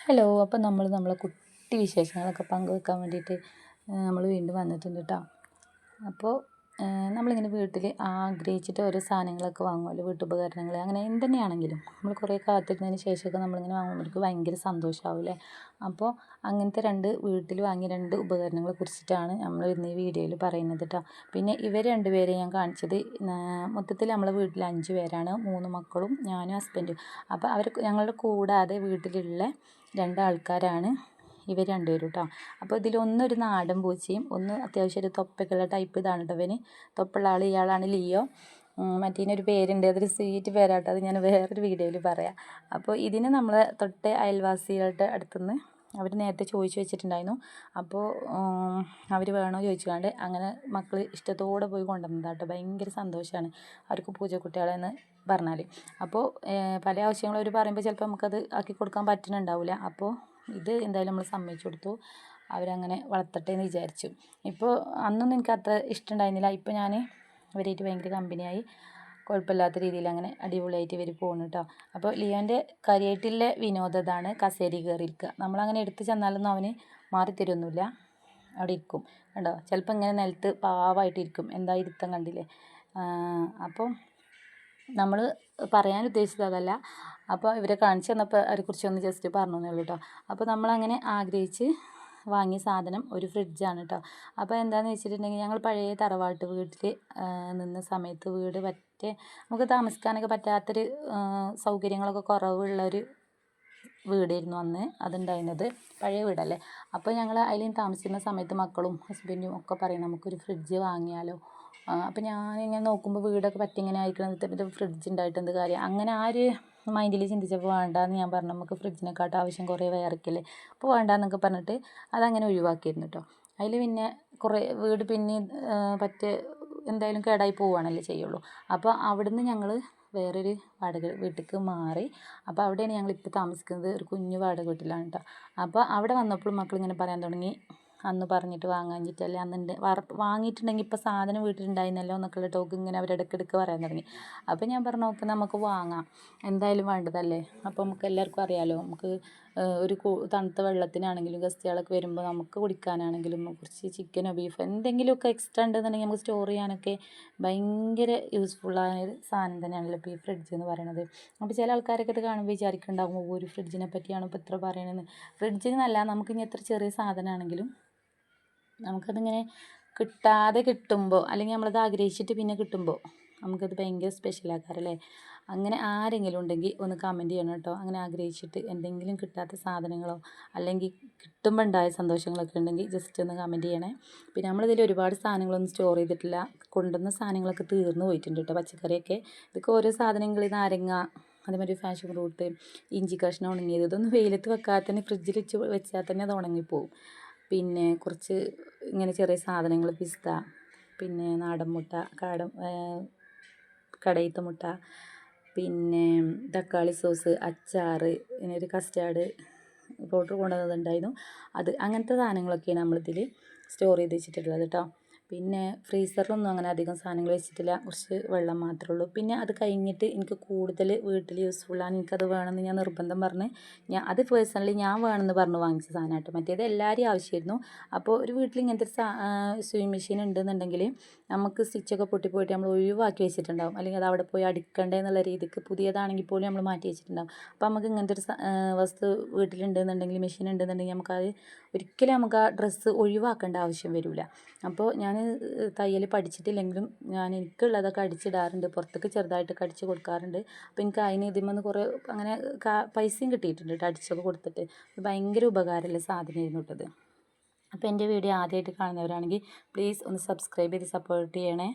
Hello അപ്പം നമ്മൾ നമ്മളെ കുട്ടി വിശേഷങ്ങളൊക്കെ പങ്കുവെക്കാൻ വേണ്ടിയിട്ട് നമ്മൾ വീണ്ടും വന്നിട്ടുണ്ട് കേട്ടോ അപ്പോൾ നമ്മളിങ്ങനെ വീട്ടിൽ ആഗ്രഹിച്ചിട്ട് ഓരോ സാധനങ്ങളൊക്കെ വാങ്ങുമല്ലോ വീട്ടുപകരണങ്ങൾ അങ്ങനെ എന്ത് തന്നെയാണെങ്കിലും നമ്മൾ കുറേ കാത്തിരുന്നതിന് ശേഷമൊക്കെ നമ്മളിങ്ങനെ വാങ്ങുമ്പോൾ ഭയങ്കര സന്തോഷമാവില്ലേ അപ്പോൾ അങ്ങനത്തെ രണ്ട് വീട്ടിൽ വാങ്ങിയ രണ്ട് ഉപകരണങ്ങളെ കുറിച്ചിട്ടാണ് നമ്മൾ ഇന്ന് ഈ വീഡിയോയിൽ പറയുന്നത് കേട്ടോ പിന്നെ ഇവർ രണ്ടുപേരെ ഞാൻ കാണിച്ചത് മൊത്തത്തിൽ നമ്മളെ വീട്ടിൽ അഞ്ച് പേരാണ് മൂന്ന് മക്കളും ഞാനും ഹസ്ബൻഡും. അപ്പോൾ അവർ ഞങ്ങളുടെ കൂടാതെ വീട്ടിലുള്ള രണ്ടാൾക്കാരാണ് ഇവർ രണ്ടുപേരും കേട്ടോ അപ്പോൾ ഇതിലൊന്നൊരു നാടൻ പൂച്ചയും ഒന്ന് അത്യാവശ്യം ഒരു തൊപ്പൊക്കെയുള്ള ടൈപ്പ് ഇതാണ് കേട്ടോ ഇവന്. തൊപ്പുള്ള ആൾ ഇയാളാണ് ലിയോ. മറ്റേനൊരു പേരുണ്ട്. അതൊരു സ്വീറ്റ് പേരാട്ടോ അത് ഞാൻ വേറൊരു വീഡിയോയിൽ പറയാം. അപ്പോൾ ഇതിന് നമ്മൾ തൊട്ട് അയൽവാസികളുടെ അടുത്തുനിന്ന് അവർ നേരത്തെ ചോദിച്ചു വെച്ചിട്ടുണ്ടായിരുന്നു. അപ്പോൾ അവർ വേണോ ചോദിച്ചുകൊണ്ട് അങ്ങനെ മക്കൾ ഇഷ്ടത്തോടെ പോയി കൊണ്ടുവന്നതാണ് കേട്ടോ ഭയങ്കര സന്തോഷമാണ് അവർക്ക് പൂജക്കുട്ടികളെന്ന് പറഞ്ഞാൽ അപ്പോൾ പല ആവശ്യങ്ങളും അവർ പറയുമ്പോൾ ചിലപ്പോൾ നമുക്കത് ആക്കി കൊടുക്കാൻ പറ്റുന്നുണ്ടാവില്ല അപ്പോൾ ഇത് എന്തായാലും നമ്മൾ സമ്മതിച്ചു കൊടുത്തു. അവരങ്ങനെ വളർത്തട്ടെ എന്ന് വിചാരിച്ചു. ഇപ്പോൾ അന്നൊന്നും എനിക്ക് അത്ര ഇഷ്ടം ഇഷ്ടമുണ്ടായിരുന്നില്ല. ഇപ്പോൾ ഞാൻ ഇവരായിട്ട് ഭയങ്കര കമ്പനിയായി. കുഴപ്പമില്ലാത്ത രീതിയിൽ അങ്ങനെ അടിപൊളിയായിട്ട് ഇവർ പോകുന്നു കേട്ടോ അപ്പോൾ ലിയോന്റെ കാര്യമായിട്ടുള്ള വിനോദം ഇതാണ്. കസേരി കയറിയിരിക്കുക നമ്മളങ്ങനെ എടുത്ത് ചെന്നാലൊന്നും അവന് മാറി തരുമൊന്നുമില്ല അവിടെ ഇരിക്കും. കണ്ടോ? ചിലപ്പോൾ ഇങ്ങനെ നിലത്ത് പാവമായിട്ടിരിക്കും എന്താ ഇരുത്തം കണ്ടില്ലേ? അപ്പോൾ നമ്മൾ പറയാൻ ഉദ്ദേശിച്ചത് അതല്ല. അപ്പോൾ ഇവരെ കാണിച്ചു തന്നപ്പോൾ അവരെക്കുറിച്ച് ഒന്ന് ജസ്റ്റ് പറഞ്ഞു തന്നേ കേട്ടോ അപ്പോൾ നമ്മളങ്ങനെ ആഗ്രഹിച്ച് വാങ്ങിയ സാധനം ഒരു ഫ്രിഡ്ജാണ് കേട്ടോ അപ്പോൾ എന്താണെന്ന് വെച്ചിട്ടുണ്ടെങ്കിൽ ഞങ്ങൾ പഴയ തറവാട്ട് വീട്ടിൽ നിന്ന സമയത്ത് വീട് പറ്റേ നമുക്ക് താമസിക്കാനൊക്കെ പറ്റാത്തൊരു സൗകര്യങ്ങളൊക്കെ കുറവുള്ളൊരു വീടായിരുന്നു അന്ന് അതുണ്ടായിരുന്നത്. പഴയ വീടല്ലേ. അപ്പോൾ ഞങ്ങൾ അതിൽ താമസിക്കുന്ന സമയത്ത് മക്കളും ഹസ്ബൻഡും ഒക്കെ പറയും നമുക്കൊരു ഫ്രിഡ്ജ് വാങ്ങിയാലോ. അപ്പോൾ ഞാനിങ്ങനെ നോക്കുമ്പോൾ വീടൊക്കെ പറ്റി ഇങ്ങനെ ആയിരിക്കണത് പിന്നെ ഫ്രിഡ്ജ് ഉണ്ടായിട്ട് എന്ത് കാര്യം? അങ്ങനെ ആ ഒരു മൈൻഡിൽ ചിന്തിച്ചപ്പോൾ വേണ്ടാന്ന് ഞാൻ പറഞ്ഞു നമുക്ക് ഫ്രിഡ്ജിനെക്കാട്ടും ആവശ്യം കുറേ വേറെക്കല്ലേ അപ്പോൾ വേണ്ടാന്നൊക്കെ പറഞ്ഞിട്ട് അതങ്ങനെ ഒഴിവാക്കിയിരുന്നു കേട്ടോ അതിൽ പിന്നെ കുറേ വീട് പിന്നെ പറ്റേ എന്തായാലും കേടായി പോവുകയാണല്ലേ ചെയ്യുള്ളൂ. അപ്പോൾ അവിടുന്ന് ഞങ്ങൾ വേറൊരു വാടക വീട്ടിലേക്ക് മാറി. അപ്പോൾ അവിടെയാണ് ഞങ്ങൾ ഇപ്പോൾ താമസിക്കുന്നത് ഒരു കുഞ്ഞു വാടക വീട്ടിലാണ് കേട്ടോ അപ്പോൾ അവിടെ വന്നപ്പോൾ മക്കൾ ഇങ്ങനെ പറയാൻ തുടങ്ങി അന്ന് പറഞ്ഞിട്ട് വാങ്ങാഞ്ഞിട്ടല്ലേ അന്ന് വാങ്ങിയിട്ടുണ്ടെങ്കിൽ ഇപ്പോൾ സാധനം വീട്ടിലുണ്ടായിരുന്നല്ലോ എന്നൊക്കെയുള്ള ടോക്ക് ഇങ്ങനെ അവർ ഇടയ്ക്കിടയ്ക്ക് പറയാൻ തുടങ്ങി. അപ്പോൾ ഞാൻ പറഞ്ഞു നോക്ക് നമുക്ക് വാങ്ങാം. എന്തായാലും വേണ്ടതല്ലേ? അപ്പോൾ നമുക്ക് എല്ലാവർക്കും അറിയാമല്ലോ നമുക്ക് ഒരു തണുത്ത വെള്ളത്തിനാണെങ്കിലും ഗസ്റ്റുകളൊക്കെ വരുമ്പോൾ നമുക്ക് കുടിക്കാനാണെങ്കിലും കുറച്ച് ചിക്കനോ ബീഫോ എന്തെങ്കിലുമൊക്കെ എക്സ്ട്രാ ഉണ്ടെന്നുണ്ടെങ്കിൽ നമുക്ക് സ്റ്റോർ ചെയ്യാനൊക്കെ ഭയങ്കര യൂസ്ഫുള്ളായ ഒരു സാധനം തന്നെയാണല്ലോ ഇപ്പോൾ ഈ ഫ്രിഡ്ജ് എന്ന് പറയുന്നത് അപ്പോൾ ചില ആൾക്കാരൊക്കെ ഇത് കാണുമ്പോൾ വിചാരിക്കുന്നുണ്ടാകും ഒരു ഫ്രിഡ്ജിനെ പറ്റിയാണ് ഇപ്പോൾ ഇത്ര പറയണതെന്ന് ഫ്രിഡ്ജിനല്ല നമുക്ക് ഇനി എത്ര ചെറിയ സാധനമാണെങ്കിലും നമുക്കതിങ്ങനെ കിട്ടാതെ കിട്ടുമ്പോൾ അല്ലെങ്കിൽ നമ്മളത് ആഗ്രഹിച്ചിട്ട് പിന്നെ കിട്ടുമ്പോൾ നമുക്കത് ഭയങ്കര സ്പെഷ്യൽ ആക്കാറല്ലേ? അങ്ങനെ ആരെങ്കിലും ഉണ്ടെങ്കിൽ ഒന്ന് കമന്റ് ചെയ്യണം കേട്ടോ. അങ്ങനെ ആഗ്രഹിച്ചിട്ട് എന്തെങ്കിലും കിട്ടാത്ത സാധനങ്ങളോ അല്ലെങ്കിൽ കിട്ടുമ്പോൾ ഉണ്ടായ സന്തോഷങ്ങളൊക്കെ ഉണ്ടെങ്കിൽ ജസ്റ്റ് ഒന്ന് കമന്റ് ചെയ്യണേ. പിന്നെ നമ്മളിതിൽ ഒരുപാട് സാധനങ്ങളൊന്നും സ്റ്റോർ ചെയ്തിട്ടില്ല. കൊണ്ടുവന്ന സാധനങ്ങളൊക്കെ തീർന്നു പോയിട്ടുണ്ട് കേട്ടോ പച്ചക്കറിയൊക്കെ. ഇതൊക്കെ ഓരോ സാധനങ്ങൾ നാരങ്ങ അതേമാതിരി ഫാഷൻ ഫ്രൂട്ട് ഇഞ്ചി കഷ്ണം ഉണങ്ങിയത് ഇതൊന്നും വെയിലത്ത് വെക്കാതെ തന്നെ ഫ്രിഡ്ജിൽ വെച്ച് വെച്ചാൽ തന്നെ അത് ഉണങ്ങിപ്പോവും. പിന്നെ കുറച്ച് ഇങ്ങനെ ചെറിയ സാധനങ്ങൾ പിസ്ത പിന്നെ നാടൻ മുട്ട കാടൻ കടയിത്ത മുട്ട പിന്നെ തക്കാളി സോസ് അച്ചാർ പിന്നെ ഒരു കസ്റ്റാർഡ് പൗഡർ കൊണ്ടുവന്നതുണ്ടായിരുന്നു. അത് അങ്ങനത്തെ സാധനങ്ങളൊക്കെയാണ് നമ്മളിതിൽ സ്റ്റോർ ചെയ്ത് വെച്ചിട്ടുള്ളത് കേട്ടോ. പിന്നെ ഫ്രീസറിലൊന്നും അങ്ങനെ അധികം സാധനങ്ങൾ വെച്ചിട്ടില്ല. കുറച്ച് വെള്ളം മാത്രമേ ഉള്ളൂ. പിന്നെ അത് കഴിഞ്ഞിട്ട് എനിക്ക് കൂടുതൽ വീട്ടിൽ യൂസ്ഫുള്ളാണ് എനിക്കത് വേണമെന്ന് ഞാൻ നിർബന്ധം പറഞ്ഞ് ഞാൻ അത് പേഴ്സണലി ഞാൻ വേണമെന്ന് പറഞ്ഞ് വാങ്ങിച്ച സാധനമായിട്ട് മറ്റേത് എല്ലാവരും ആവശ്യമായിരുന്നു. അപ്പോൾ ഒരു വീട്ടിൽ ഇങ്ങനത്തെ ഒരു സ്വിമ്മിങ് മെഷീൻ ഉണ്ടെന്നുണ്ടെങ്കിൽ നമുക്ക് സ്റ്റിച്ചൊക്കെ പൊട്ടിപ്പോയിട്ട് നമ്മൾ ഒഴിവാക്കി വെച്ചിട്ടുണ്ടാവും. അല്ലെങ്കിൽ അത് അവിടെ പോയി അടിക്കണ്ടേ എന്നുള്ള രീതിക്ക് പുതിയതാണെങ്കിൽ പോലും നമ്മൾ മാറ്റി വെച്ചിട്ടുണ്ടാവും. അപ്പോൾ നമുക്ക് ഇങ്ങനത്തെ ഒരു വസ്തു വീട്ടിലുണ്ടെന്നുണ്ടെങ്കിൽ മെഷീൻ ഉണ്ടെന്നുണ്ടെങ്കിൽ നമുക്കത് ഒരിക്കലും നമുക്ക് ആ ഡ്രസ്സ് ഒഴിവാക്കേണ്ട ആവശ്യം വരില്ല. അപ്പോൾ ഞാൻ തയ്യൽ പഠിച്ചിട്ടില്ലെങ്കിലും ഞാൻ എനിക്കുള്ളതൊക്കെ അടിച്ചിടാറുണ്ട്. പുറത്തേക്ക് ചെറുതായിട്ടൊക്കെ അടിച്ച് കൊടുക്കാറുണ്ട്. അപ്പോൾ എനിക്ക് അതിന് ഇതിമെന്ന് കുറേ അങ്ങനെ പൈസയും കിട്ടിയിട്ടുണ്ട് കേട്ടോ അടിച്ചൊക്കെ കൊടുത്തിട്ട്. ഭയങ്കര ഉപകാരമുള്ള സാധനമായിരുന്നു കേട്ടത് അപ്പോൾ എന്റെ വീഡിയോ ആദ്യമായിട്ട് കാണുന്നവരാണെങ്കിൽ പ്ലീസ് ഒന്ന് സബ്സ്ക്രൈബ് ചെയ്ത് സപ്പോർട്ട് ചെയ്യണേ.